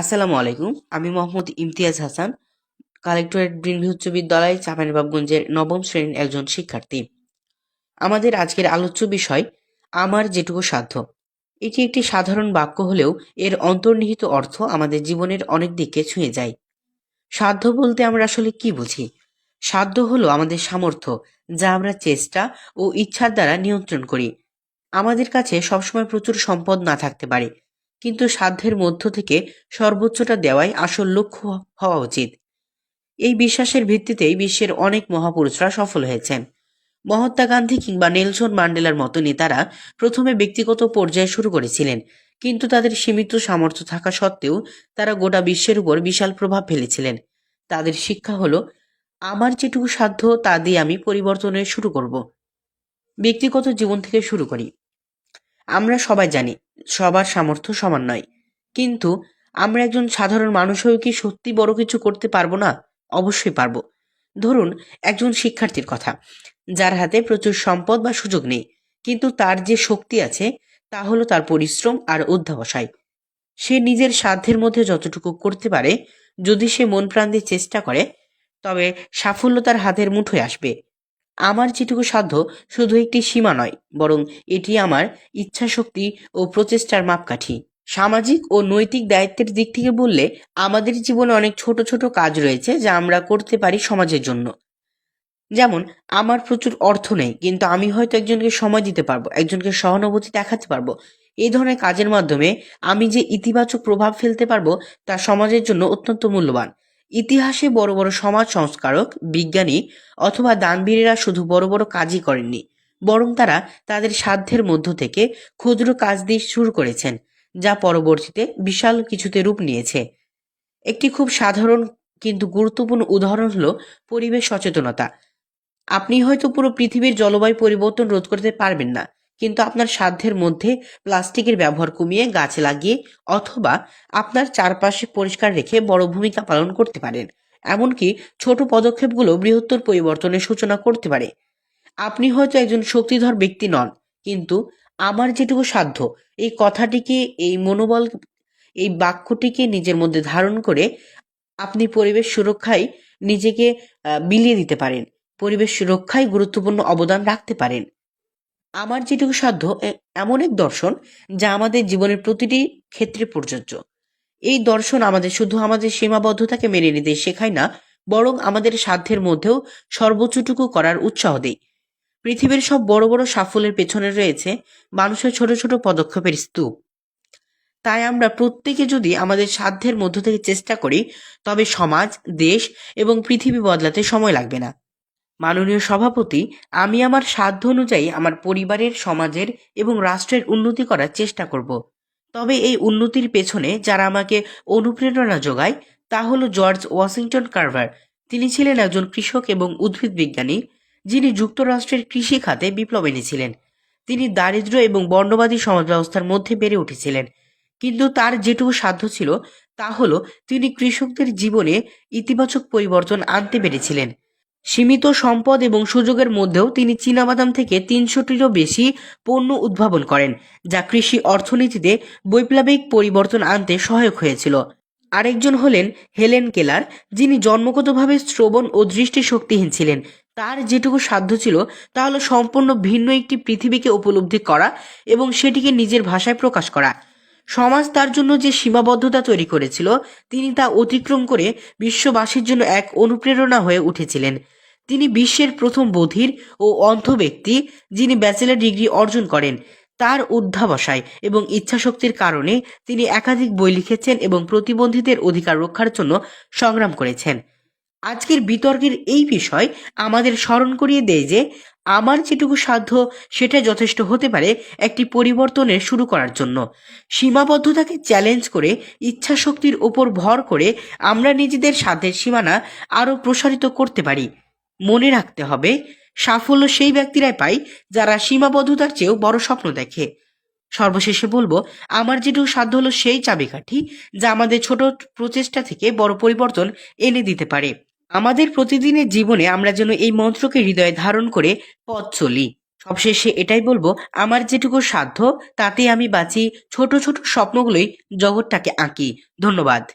আসসালামু আলাইকুম। আমি মোহাম্মদ ইমতিয়াজ হাসান কালেক্টরেট বৃন্দ উচ্চ বিদ্যালয়, চাঁপাইনবাবগঞ্জের নবম শ্রেণির একজন শিক্ষার্থী। আমাদের আজকের আলোচ্য বিষয়, আমার যেটুকু সাধ্য। এটি একটি সাধারণ বাক্য হলেও এর অন্তর্নিহিত অর্থ আমাদের জীবনের অনেক দিকে ছুঁয়ে যায়। সাধ্য বলতে আমরা আসলে কি বুঝি? সাধ্য হলো আমাদের সামর্থ্য, যা আমরা চেষ্টা ও ইচ্ছার দ্বারা নিয়ন্ত্রণ করি। আমাদের কাছে সবসময় প্রচুর সম্পদ না থাকতে পারে। কিন্তু সাধ্যের মধ্য থেকে সর্বোচ্চটা দেওয়াই আসল লক্ষ্য হওয়া উচিত। এই বিশ্বাসের ভিত্তিতেই বিশ্বের অনেক মহাপুরুষরা সফল হয়েছেন। মহাত্মা গান্ধী কিংবা নেলসন ম্যান্ডেলার মতো নেতারা প্রথমে ব্যক্তিগত পর্যায়ে শুরু করেছিলেন, কিন্তু তাদের সীমিত সামর্থ্য থাকা সত্ত্বেও তারা গোটা বিশ্বের উপর বিশাল প্রভাব ফেলেছিলেন। তাদের শিক্ষা হলো, আমার যেটুকু সাধ্য তা দিয়ে আমি পরিবর্তনের শুরু করব। ব্যক্তিগত জীবন থেকে শুরু করি। আমরা সবাই জানি, সবার সামর্থ্য সমান নয়। কিন্তু আমরা একজন সাধারণ মানুষ হয়েও কি সত্যি বড় কিছু করতে পারব না? অবশ্যই পারব। ধরুন, একজন শিক্ষার্থীর কথা। যার হাতে প্রচুর সম্পদ বা সুযোগ নেই, কিন্তু তার যে শক্তি আছে, তা হলো তার পরিশ্রম আর অধ্যাবসায়। সে নিজের সাধ্যের মধ্যে যতটুকু করতে পারে, যদি সে মন প্রাণ দিয়ে চেষ্টা করে, তবে সাফল্য তার হাতের মুঠোয় আসবে। আমার যেটুকু সাধ্য শুধু একটি সীমা নয়, বরং এটি আমার ইচ্ছাশক্তি ও প্রচেষ্টার মাপকাঠি। সামাজিক ও নৈতিক দায়িত্বের দিক থেকে বললে আমাদের জীবনে অনেক ছোট ছোট কাজ রয়েছে যা আমরা করতে পারি সমাজের জন্য। যেমন, আমার প্রচুর অর্থ নেই, কিন্তু আমি হয়তো একজনকে সময় দিতে পারব, একজনকে সহানুভূতি দেখাতে পারব। এই ধরনের কাজের মাধ্যমে আমি যে ইতিবাচক প্রভাব ফেলতে পারব তা সমাজের জন্য অত্যন্ত মূল্যবান। ইতিহাসে বড় বড় সমাজ সংস্কারক, বিজ্ঞানী অথবা দানবীরেরা শুধু বড় বড় কাজই করেননি, বরং তারা তাদের সাধ্যের মধ্য থেকে ক্ষুদ্র কাজ দিয়ে শুরু করেছেন, যা পরবর্তীতে বিশাল কিছুতে রূপ নিয়েছে। একটি খুব সাধারণ কিন্তু গুরুত্বপূর্ণ উদাহরণ হলো পরিবেশ সচেতনতা। আপনি হয়তো পুরো পৃথিবীর জলবায়ু পরিবর্তন রোধ করতে পারবেন না কিন্তু আপনার সাধ্যের মধ্যে প্লাস্টিকের ব্যবহার কমিয়ে গাছ লাগিয়ে অথবা আপনার চারপাশে পরিষ্কার রেখে বড় ভূমিকা পালন করতে পারেন। এমনকি ছোট পদক্ষেপগুলো বৃহত্তর পরিবর্তনের সূচনা করতে পারে। আপনি হয়তো একজন শক্তিধর ব্যক্তি নন, কিন্তু আমার যেটুকু সাধ্য, এই কথাটিকে, এই মনোবল, এই বাক্যটিকে নিজের মধ্যে ধারণ করে আপনি পরিবেশ সুরক্ষায় নিজেকে বিলিয়ে দিতে পারেন। পরিবেশ সুরক্ষায় গুরুত্বপূর্ণ অবদান রাখতে পারেন। আমার যেটুকু সাধ্য এমন এক দর্শন যা আমাদের জীবনের প্রতিটি ক্ষেত্রে প্রযোজ্য। এই দর্শন আমাদের শুধু আমাদের সীমাবদ্ধতাকে মেনে নিতে শেখায় না, বরং আমাদের সাধ্যের মধ্যেও সর্বোচ্চটুকু করার উৎসাহ দেয়। পৃথিবীর সব বড় বড় সাফল্যের পেছনে রয়েছে মানুষের ছোট ছোট পদক্ষেপের স্তূপ। তাই আমরা প্রত্যেকে যদি আমাদের সাধ্যের মধ্য থেকে চেষ্টা করি, তবে সমাজ, দেশ এবং পৃথিবী বদলাতে সময় লাগবে না। মাননীয় সভাপতি, আমি আমার সাধ্য অনুযায়ী আমার পরিবারের, সমাজের এবং রাষ্ট্রের উন্নতি করার চেষ্টা করব। তবে এই উন্নতির পেছনে যারা আমাকে অনুপ্রেরণা যোগায়, তা হল জর্জ ওয়াশিংটন কার্ভার। তিনি ছিলেন একজন কৃষক এবং উদ্ভিদ বিজ্ঞানী, যিনি যুক্তরাষ্ট্রের কৃষি খাতে বিপ্লব এনেছিলেন তিনি দারিদ্র্য এবং বর্ণবাদী সমাজ ব্যবস্থার মধ্যে বেড়ে উঠেছিলেন। কিন্তু তার যেটুকু সাধ্য ছিল, তা হলো তিনি কৃষকদের জীবনে ইতিবাচক পরিবর্তন আনতে পেরেছিলেন। সীমিত সম্পদ এবং সুযোগের মধ্যেও তিনি চীনাবাদাম থেকে তিনশোটিরও বেশি পণ্য উদ্ভাবন করেন, যা কৃষি অর্থনীতিতে বৈপ্লবিক পরিবর্তন আনতে সহায়ক হয়েছিল। আরেকজন হলেন হেলেন কেলার, যিনি জন্মগতভাবে শ্রবণ ও দৃষ্টিশক্তিহীন ছিলেন। তার যেটুকু সাধ্য ছিল, তা হলো সম্পূর্ণ ভিন্ন একটি পৃথিবীকে উপলব্ধি করা এবং সেটিকে নিজের ভাষায় প্রকাশ করা। সমাজ তার জন্য যে সীমাবদ্ধতা তৈরি করেছিল, তিনি তা অতিক্রম করে বিশ্ববাসীর জন্য এক অনুপ্রেরণা হয়ে উঠেছিলেন। তিনি বিশ্বের প্রথম বধির ও অন্ধ ব্যক্তি যিনি ব্যাচেলার ডিগ্রি অর্জন করেন। তার অধ্যাবসায় এবং ইচ্ছাশক্তির কারণে তিনি একাধিক বই লিখেছেন এবং প্রতিবন্ধীদের অধিকার রক্ষার জন্য সংগ্রাম করেছেন। আজকের বিতর্কের এই বিষয় আমাদের স্মরণ করিয়ে দেয় যে, আমার যেটুকু সাধ্য সেটা যথেষ্ট হতে পারে একটি পরিবর্তনের শুরু করার জন্য। সীমাবদ্ধতাকে চ্যালেঞ্জ করে, ইচ্ছাশক্তির ওপর ভর করে আমরা নিজেদের সাধ্যের সীমানা আরও প্রসারিত করতে পারি। মনে রাখতে হবে, সাফল্য সেই ব্যক্তিরাই পায় যারা সীমাবদ্ধতার চেয়েও বড় স্বপ্ন দেখে। সর্বশেষে বলব, আমার যেটুকু সাধ্য হলো সেই চাবিকাঠি যা আমাদের ছোট প্রচেষ্টা থেকে বড় পরিবর্তন এনে দিতে পারে। আমাদের প্রতিদিনের জীবনে আমরা যেন এই মন্ত্রকে হৃদয়ে ধারণ করে পথ চলি। সবশেষে এটাই বলব, আমার যেটুকু সাধ্য তাতে আমি বাঁচি, ছোট ছোট স্বপ্নগুলোই জগৎটাকে আঁকি। ধন্যবাদ।